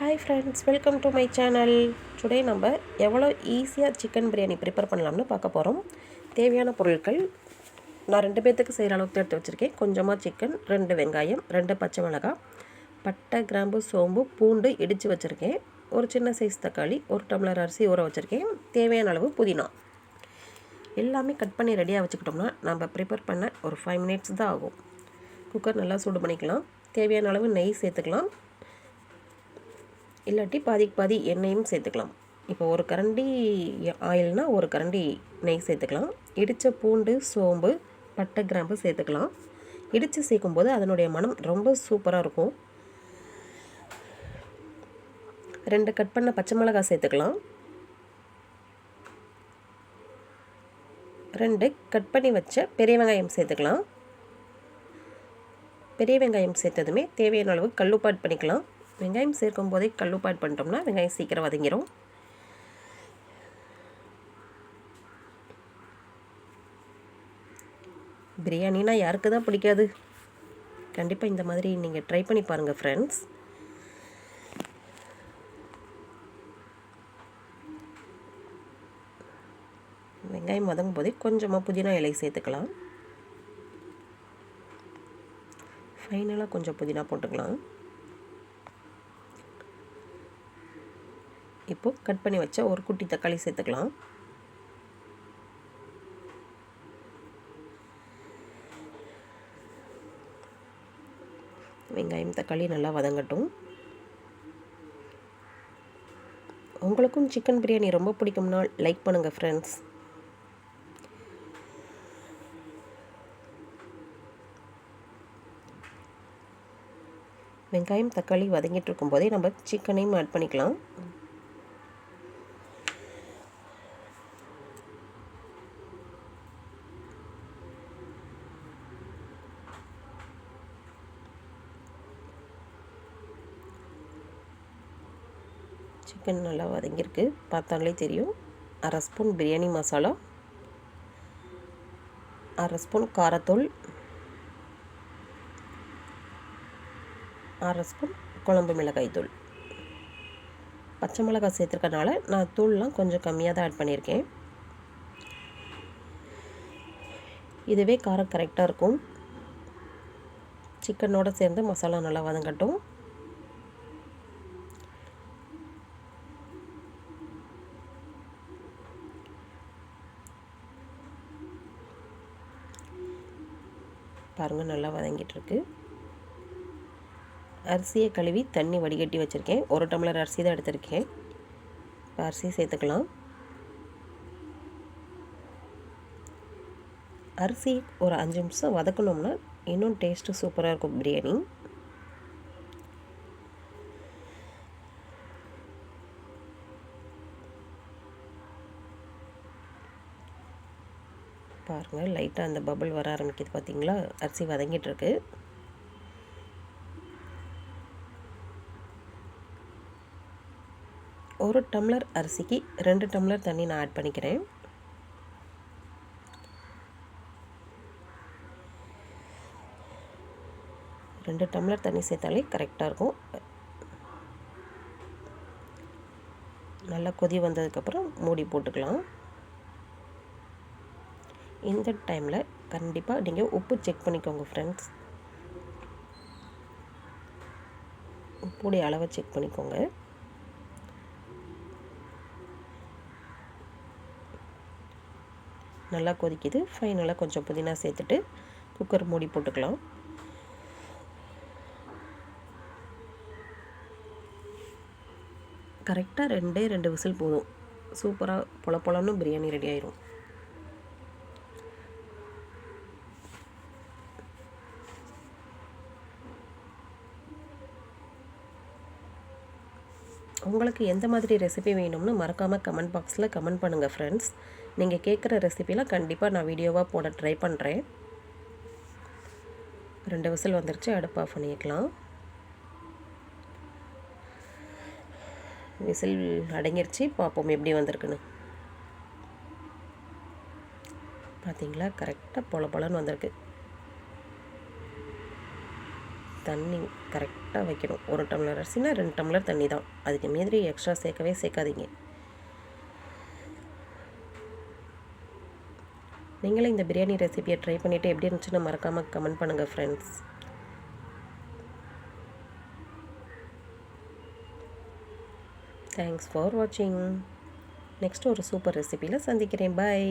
Hi friends welcome to my channel today நம்ம எவ்வளோ ஈஸியாக சிக்கன் பிரியாணி ப்ரிப்பேர் பண்ணலாம்னு பார்க்க போகிறோம் தேவையான பொருட்கள் நான் ரெண்டு பேர்த்துக்கு செய்கிற அளவுக்கு எடுத்து வச்சுருக்கேன். கொஞ்சமாக சிக்கன் ரெண்டு வெங்காயம் ரெண்டு பச்சை மிளகாய் பட்டை கிராம்பு சோம்பு பூண்டு இடித்து வச்சுருக்கேன். ஒரு சின்ன சைஸ் தக்காளி ஒரு டம்ளர் அரிசி ஊற வச்சுருக்கேன். தேவையான அளவு புதினா. எல்லாமே கட் பண்ணி ரெடியாக வச்சுக்கிட்டோம்னா நம்ம ப்ரிப்பேர் பண்ண ஒரு ஃபைவ் மினிட்ஸ் தான் ஆகும். குக்கர் நல்லா சூடு பண்ணிக்கலாம். தேவையான அளவு நெய் சேர்த்துக்கலாம். இல்லாட்டி பாதிக்கு பாதி எண்ணெயும் சேர்த்துக்கலாம். இப்போ ஒரு கரண்டி ஆயில்னால் ஒரு கரண்டி நெய் சேர்த்துக்கலாம். இடித்த பூண்டு சோம்பு பட்டை கிராம்பு சேர்த்துக்கலாம். இடித்து சேர்க்கும்போது அதனுடைய மனம் ரொம்ப சூப்பராக இருக்கும். ரெண்டு கட் பண்ண பச்சை மிளகாய் சேர்த்துக்கலாம். ரெண்டு கட் பண்ணி வச்ச பெரிய வெங்காயம் சேர்த்துக்கலாம். பெரிய வெங்காயம் சேர்த்ததுமே தேவையான அளவு கல்லுப்பாட் பண்ணிக்கலாம். வெங்காயம் சேர்க்கும் போதே கல்லுப்பு ஆட் பண்ணிட்டோம்னா வெங்காயம் சீக்கிரம் வதங்கிடும் பிரியாணினா யாருக்கு தான் பிடிக்காது? கண்டிப்பாக இந்த மாதிரி நீங்கள் ட்ரை பண்ணி பாருங்கள் ஃப்ரெண்ட்ஸ் வெங்காயம் வதங்கும் போதே கொஞ்சமாக புதினா இலை சேர்த்துக்கலாம். ஃபைனலாக கொஞ்சம் புதினா போட்டுக்கலாம். இப்போது கட் பண்ணி வச்ச ஒரு குட்டி தக்காளி சேர்த்துக்கலாம். வெங்காயம் தக்காளி நல்லா வதங்கட்டும். உங்களுக்கும் சிக்கன் பிரியாணி ரொம்ப பிடிக்கும்னா லைக் பண்ணுங்கள் ஃப்ரெண்ட்ஸ் வெங்காயம் தக்காளி வதங்கிட்டு இருக்கும்போதே நம்ம சிக்கனையும் ஆட் பண்ணிக்கலாம். சிக்கன் நல்லா வதங்கியிருக்கு. பார்த்தாலே தெரியும். அரை ஸ்பூன் பிரியாணி மசாலா அரை ஸ்பூன் காரத்தூள். அரை ஸ்பூன் குழம்பு மிளகாய் தூள். பச்சை மிளகாய் சேர்த்துருக்கனால நான் தூள்லாம் கொஞ்சம் கம்மியாக தான் ஆட் பண்ணியிருக்கேன். இதுவே காரம் கரெக்டாக இருக்கும். சிக்கனோடு சேர்ந்து மசாலா நல்லா வதங்கட்டும். பாருங்கள் நல்லா வதங்கிட்டுருக்கு. அரிசியை கழுவி தண்ணி வடிகட்டி வச்சுருக்கேன். ஒரு டம்ளர் அரிசி தான் எடுத்திருக்கேன். இப்போ அரிசி சேர்த்துக்கலாம். அரிசி ஒரு அஞ்சு நிமிஷம் வதக்கணும்னா இன்னும் டேஸ்ட்டு சூப்பராக இருக்கும் பிரியாணி. பாருங்கள் லைட்டாக அந்த பபுள் வர ஆரம்பிக்குது பார்த்தீங்களா அரிசி வதங்கிட்டுருக்கு. ஒரு டம்ளர் அரிசிக்கு ரெண்டு டம்ளர் தண்ணி நான் ஆட் பண்ணிக்கிறேன். ரெண்டு டம்ளர் தண்ணி சேர்த்தாலே கரெக்டாக இருக்கும். நல்லா கொதி வந்ததுக்கப்புறம் மூடி போட்டுக்கலாம். இந்த டைமில் கண்டிப்பாக நீங்கள் உப்பு செக் பண்ணிக்கோங்க ஃப்ரெண்ட்ஸ் உப்புடைய அளவை செக் பண்ணிக்கோங்க. நல்லா கொதிக்குது. ஃபைனலாக கொஞ்சம் புதினா சேர்த்துட்டு குக்கர் மூடி போட்டுக்கலாம். கரெக்டாக ரெண்டே ரெண்டு விசில் போதும். சூப்பராக பொல பொலன்னு பிரியாணி ரெடி ஆயிரும். உங்களுக்கு எந்த மாதிரி ரெசிபி வேணும்னு மறக்காமல் கமெண்ட் பாக்ஸில் கமெண்ட் பண்ணுங்கள் ஃப்ரெண்ட்ஸ் நீங்கள் கேட்குற ரெசிபிலாம் கண்டிப்பாக நான் வீடியோவாக போட ட்ரை பண்ணுறேன் ரெண்டு விசில் வந்துருச்சு அடுப்பு ஆஃப் பண்ணிக்கலாம். விசில் அடங்கிருச்சு பார்ப்போம் எப்படி வந்திருக்குன்னு. பார்த்தீங்களா கரெக்டாக பொல பொலன்னு வந்திருக்கு. தண்ணி கரெக்டாக வைக்கணும். ஒரு டம்ளர் அரிசினா ரெண்டு டம்ளர் தண்ணி தான். அதுக்கு மீறி எக்ஸ்ட்ரா சேர்க்கவே சேர்க்காதீங்க. நீங்களே இந்த பிரியாணி ரெசிபியை ட்ரை பண்ணிவிட்டு எப்படி இருந்துச்சுன்னு மறக்காமல் கமெண்ட் பண்ணுங்கள் ஃப்ரெண்ட்ஸ் தேங்க்ஸ் ஃபார் வாட்சிங் நெக்ஸ்ட் ஒரு சூப்பர் ரெசிபியில் சந்திக்கிறேன். பாய்